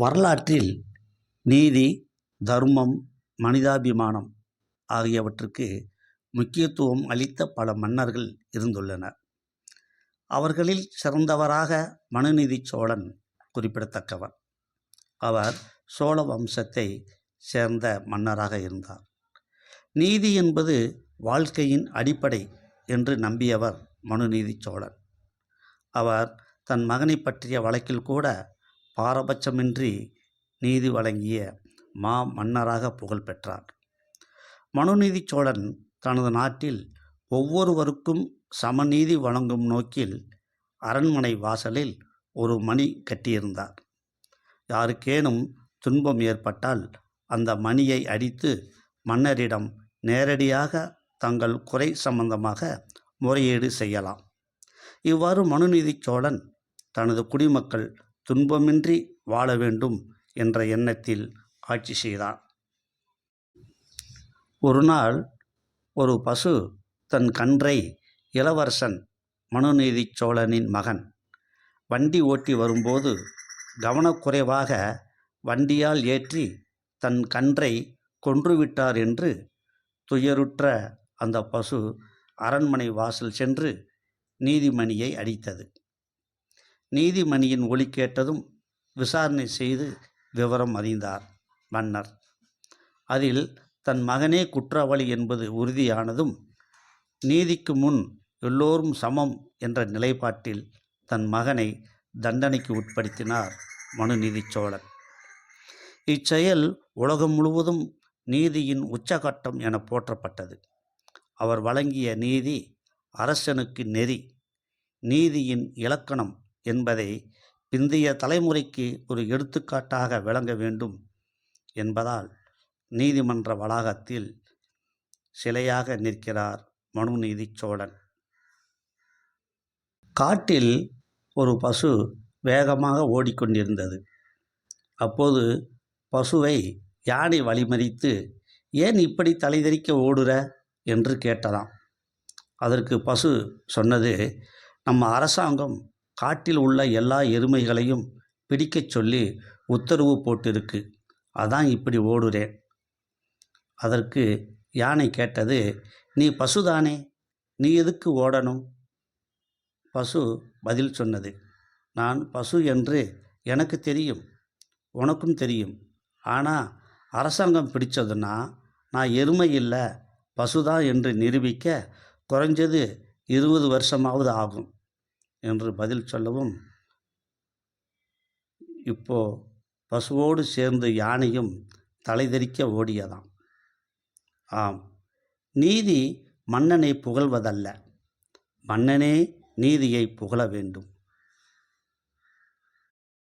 வரலாற்றில் நீதி தர்மம் மனிதாபிமானம் ஆகியவற்றுக்கு முக்கியத்துவம் அளித்த பல மன்னர்கள் இருந்துள்ளனர். அவர்களில் சிறந்தவராக மனுநீதி சோழன் குறிப்பிடத்தக்கவர். அவர் சோழ வம்சத்தை சேர்ந்த மன்னராக இருந்தார். நீதி என்பது வாழ்க்கையின் அடிப்படை என்று நம்பியவர் மனுநீதி சோழன். அவர் தன் மகனை பற்றிய வழக்கில் கூட பாரபட்சமின்றி நீதி வழங்கிய மா மன்னராக புகழ் பெற்றார். மனுநீதி சோழன் தனது நாட்டில் ஒவ்வொருவருக்கும் சமநீதி வழங்கும் நோக்கில் அரண்மனை வாசலில் ஒரு மணி கட்டியிருந்தார். யாருக்கேனும் துன்பம் ஏற்பட்டால் அந்த மணியை அடித்து மன்னரிடம் நேரடியாக தங்கள் குறை சம்பந்தமாக முறையீடு செய்யலாம். இவ்வாறு மனுநீதி சோழன் தனது குடிமக்கள் துன்பமின்றி வாழ வேண்டும் என்ற எண்ணத்தில் ஆட்சி செய்தான். ஒரு நாள் ஒரு பசு தன் கன்றை இளவரசன் மனுநீதி சோழனின் மகன் வண்டி ஓட்டி வரும்போது கவனக்குறைவாக வண்டியால் ஏற்றி தன் கன்றை கொன்றுவிட்டார் என்று துயருற்ற அந்த பசு அரண்மனை வாசல் சென்று நீதிமணியை அடித்தது. நீதிமணியின் ஒலி கேட்டதும் விசாரணை செய்து விவரம் அறிந்தார் மன்னர். அதில் தன் மகனே குற்றவாளி என்பது உறுதியானதும் நீதிக்கு முன் எல்லோரும் சமம் என்ற நிலைப்பாட்டில் தன் மகனை தண்டனைக்கு உட்படுத்தினார் மனுநீதி சோழன். இச்செயல் உலகம் முழுவதும் நீதியின் உச்சகட்டம் என போற்றப்பட்டது. அவர் வழங்கிய நீதி அரசனுக்கு நெறி நீதியின் இலக்கணம் என்பதை பிந்தைய தலைமுறைக்கு ஒரு எடுத்துக்காட்டாக விளங்க வேண்டும் என்பதால் நீதிமன்ற வளாகத்தில் சிலையாக நிற்கிறார் மனுநீதி சோழன். காட்டில் ஒரு பசு வேகமாக ஓடிக்கொண்டிருந்தது. அப்போது பசுவை யானை வழிமறித்து ஏன் இப்படி தலைதெறிக்க ஓடுற? என்று கேட்டதாம். அதற்கு பசு சொன்னது நம்ம அரசாங்கம் காட்டில் உள்ள எல்லா எருமைகளையும் பிடிக்கச் சொல்லி உத்தரவு போட்டிருக்கு. அதான் இப்படி ஓடுறேன் அதற்கு யானை கேட்டது நீ பசுதானே? நீ எதுக்கு ஓடணும்? பசு பதில் சொன்னது நான் பசு என்று எனக்கு தெரியும் உனக்கும் தெரியும். ஆனால் அரசாங்கம் பிடிச்சதுன்னா நான் எருமை இல்லை பசுதான் என்று நிரூபிக்க குறைஞ்சது இருபது வருஷமாவது ஆகும். என்று பதில் சொல்லவும் இப்போ பசுவோடு சேர்ந்து யானையும் தலைதெறிக்க ஓடியதாம். ஆம் நீதி மன்னனை புகழ்வதல்ல. மன்னனே நீதியை புகழ வேண்டும்.